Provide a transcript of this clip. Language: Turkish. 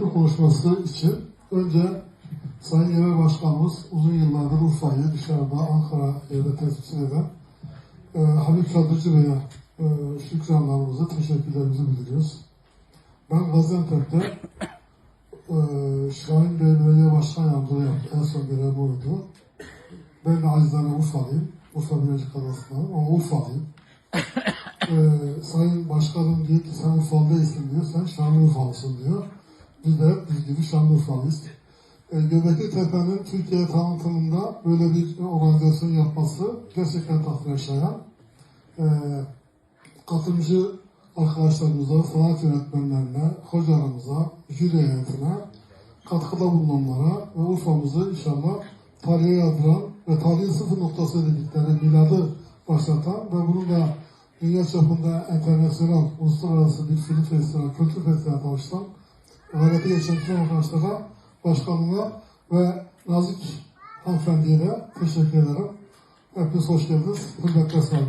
Konuşması için önce Sayın Genel Başkanımız uzun yıllardır Urfa'yı dışarıda Ankara yerde tescil eden e, Habib Çadırcı Bey'e e, şükranlarımızı, teşekkürlerimizi bildiriyoruz. Ben Gaziantep'te e, Şahin Bey Belediye Başkan Yardımcılığı yaptım. En son görevim oydu. Ben de acizane Urfalıyım. Urfa Bilecik Adası'ndan ama Urfalıyım. e, Sayın Başkanım diyor ki sen Urfalı değilsin diyor, sen Şanlıurfalısın diyor. Biz de biz gibi Şanlıurfalıyız. E, Göbekli Tepe'nin Türkiye tanıtımında böyle bir organizasyon yapması gerçekten takdir şayan. E, katılımcı arkadaşlarımıza, sanat yönetmenlerine, hocalarımıza, jüri heyetine, katkıda bulunanlara ve Urfa'mızı inşallah tarihe yazdıran ve tarihin sıfır noktası dedikleri miladı başlatan ve bunu da dünya çapında internasyonel, uluslararası bir film festivali, kültür festivali tanıştan gayrete geçen tüm arkadaşlara, başkanına ve nazik hanımefendiye teşekkür ederim. Hepiniz hoş geldiniz. Hürmetle sağ olun.